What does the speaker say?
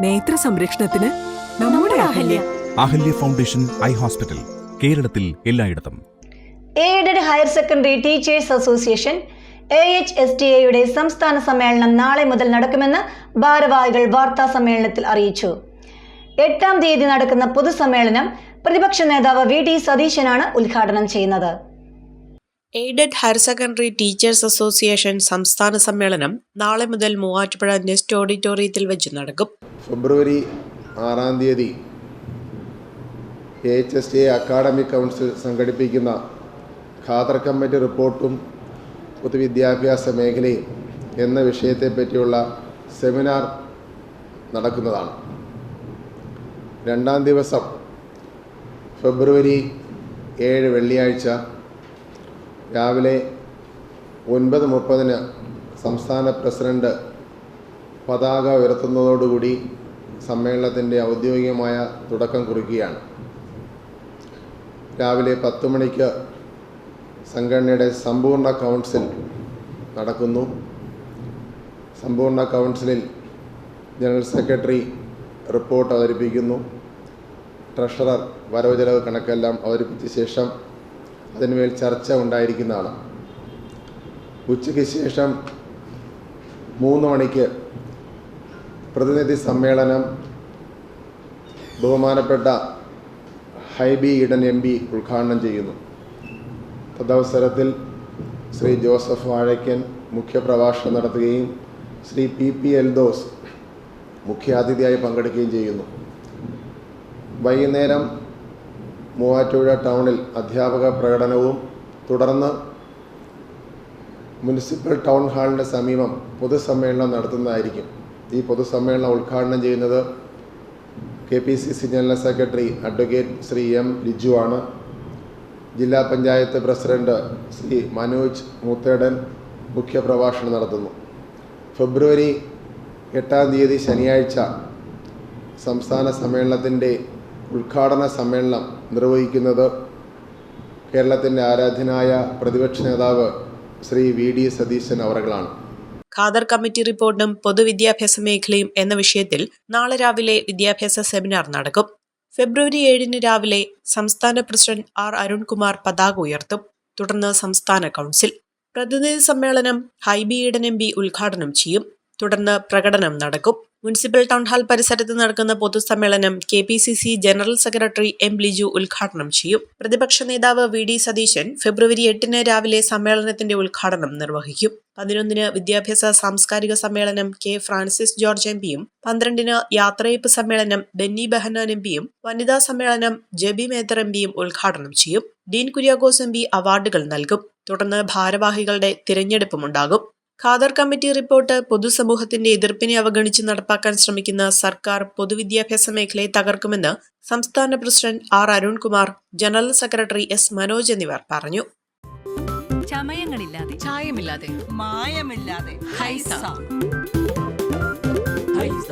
നേത്ര സംരക്ഷണത്തിന് നമ്മുടെ Ahalya. Ahalya. Foundation eye hospital കേരളത്തിൽ എല്ലായിടത്തും. Aided higher secondary teachers association A H S T എയുടെ സംസ്ഥാന സമ്മേളനം നാളെ മുതൽ നടക്കുമെന്ന് ഭാരവാഹികൾ വാർത്താ സമ്മേളനത്തിൽ അറിയിച്ചു. എട്ടാം തീയതി നടക്കുന്ന പൊതുസമ്മേളനം പ്രതിപക്ഷ നേതാവ് വി ഡി സതീശനാണ് ഉദ്ഘാടനം ചെയ്യുന്നത്. Aided higher secondary teachers association സംസ്ഥാന സമ്മേളനം നാളെ മുതൽ മൂവാറ്റുപുഴ നെസ്റ്റ് ഓഡിറ്റോറിയത്തിൽ വെച്ച് നടക്കും. ഫെബ്രുവരി ആറാം തീയതി A H S T academic council സംഘടിപ്പിക്കുന്ന ഖാദർ കമ്മിറ്റി റിപ്പോർട്ടും പൊതുവിദ്യാഭ്യാസ മേഖലയും എന്ന വിഷയത്തെപ്പറ്റിയുള്ള സെമിനാർ നടക്കുന്നതാണ്. രണ്ടാം ദിവസം ഫെബ്രുവരി ഏഴ് വെള്ളിയാഴ്ച രാവിലെ ഒൻപത് മുപ്പതിന് സംസ്ഥാന പ്രസിഡന്റ് പതാക ഉയർത്തുന്നതോടുകൂടി സമ്മേളനത്തിന്റെ ഔദ്യോഗികമായ തുടക്കം കുറിക്കുകയാണ്. രാവിലെ പത്ത് മണിക്ക് സംഘടനയുടെ സമ്പൂർണ കൗൺസിൽ നടക്കുന്നു. സമ്പൂർണ കൗൺസിലിൽ ജനറൽ സെക്രട്ടറി റിപ്പോർട്ട് അവതരിപ്പിക്കുന്നു. ട്രഷറർ വരവ് ചെലവ് കണക്കെല്ലാം അവതരിപ്പിച്ച ശേഷം അതിന്മേൽ ചർച്ച ഉണ്ടായിരിക്കുന്നതാണ്. ഉച്ചയ്ക്ക് ശേഷം മൂന്ന് മണിക്ക് പ്രതിനിധി സമ്മേളനം ബഹുമാനപ്പെട്ട ഹൈബി ഇടൻ എം പി ഉദ്ഘാടനം ചെയ്യുന്നു. തദവസരത്തിൽ ശ്രീ ജോസഫ് വാഴയ്ക്കൻ മുഖ്യപ്രഭാഷണം നടത്തുകയും ശ്രീ പി പി എൽദോസ് മുഖ്യാതിഥിയായി പങ്കെടുക്കുകയും ചെയ്യുന്നു. വൈകുന്നേരം മൂവാറ്റുപുഴ ടൗണിൽ അധ്യാപക പ്രകടനവും തുടർന്ന് മുനിസിപ്പൽ ടൗൺ ഹാളിന് സമീപം പൊതുസമ്മേളനം നടത്തുന്നതായിരിക്കും. ഈ പൊതുസമ്മേളനം ഉദ്ഘാടനം ചെയ്യുന്നത് K P C C general secretary advocate Shri M Liju ആണ്. ജില്ലാ പഞ്ചായത്ത് പ്രസിഡന്റ് ശ്രീ മനോജ് മൂത്തേടൻ മുഖ്യപ്രഭാഷണം നടത്തുന്നു. ഫെബ്രുവരി എട്ടാം തീയതി ശനിയാഴ്ച സംസ്ഥാന സമ്മേളനത്തിന്റെ ഉദ്ഘാടന സമ്മേളനം നിർവഹിക്കുന്നത് കേരളത്തിന്റെ ആരാധ്യനായ പ്രതിപക്ഷ നേതാവ് ശ്രീ വി ഡി സതീശൻ അവറുകളാണ്. ഖാദർ കമ്മിറ്റി റിപ്പോർട്ടും പൊതുവിദ്യാഭ്യാസ മേഖലയും എന്ന വിഷയത്തിൽ നാളെ രാവിലെ വിദ്യാഭ്യാസ സെമിനാർ നടക്കും. ഫെബ്രുവരി ഏഴിന് രാവിലെ സംസ്ഥാന പ്രസിഡന്റ് ആർ അരുൺകുമാർ പതാക ഉയർത്തും. തുടർന്ന് സംസ്ഥാന കൗൺസിൽ. പ്രതിനിധി സമ്മേളനം ഹൈബി ഈഡൻ എം പി ഉദ്ഘാടനം ചെയ്യും. തുടർന്ന് പ്രകടനം നടക്കും. മുനിസിപ്പൽ ടൗൺ ഹാൾ പരിസരത്ത് നടക്കുന്ന പൊതുസമ്മേളനം K P C C general secretary M Liju ഉദ്ഘാടനം ചെയ്യും. പ്രതിപക്ഷ നേതാവ് വി ഡി സതീശൻ ഫെബ്രുവരി എട്ടിന് രാവിലെ സമ്മേളനത്തിന്റെ ഉദ്ഘാടനം നിർവഹിക്കും. പതിനൊന്നിന് വിദ്യാഭ്യാസ സാംസ്കാരിക സമ്മേളനം കെ ഫ്രാൻസിസ് ജോർജ് എം പിയും പന്ത്രണ്ടിന് യാത്രയപ്പ് സമ്മേളനം ബെന്നി ബെഹനാൻ എം പിയും വനിതാ സമ്മേളനം ജബി മേത്തർ എം പിയും ഉദ്ഘാടനം ചെയ്യും. ഡീൻ കുര്യാക്കോസ് എം പി അവാർഡുകൾ നൽകും. തുടർന്ന് ഭാരവാഹികളുടെ തിരഞ്ഞെടുപ്പുമുണ്ടാകും. ഖാദർ കമ്മിറ്റി റിപ്പോർട്ട് പൊതുസമൂഹത്തിന്റെ എതിർപ്പിനെ അവഗണിച്ച് നടപ്പാക്കാൻ ശ്രമിക്കുന്ന സർക്കാർ പൊതുവിദ്യാഭ്യാസ മേഖലയെ തകർക്കുമെന്ന് സംസ്ഥാന president R Arunkumar general secretary S Manoj എന്നിവർ പറഞ്ഞു. ചമയങ്ങളില്ലാതെ ചായമില്ലാതെ മായമില്ലാതെ ഹൈസ. ഹൈസ.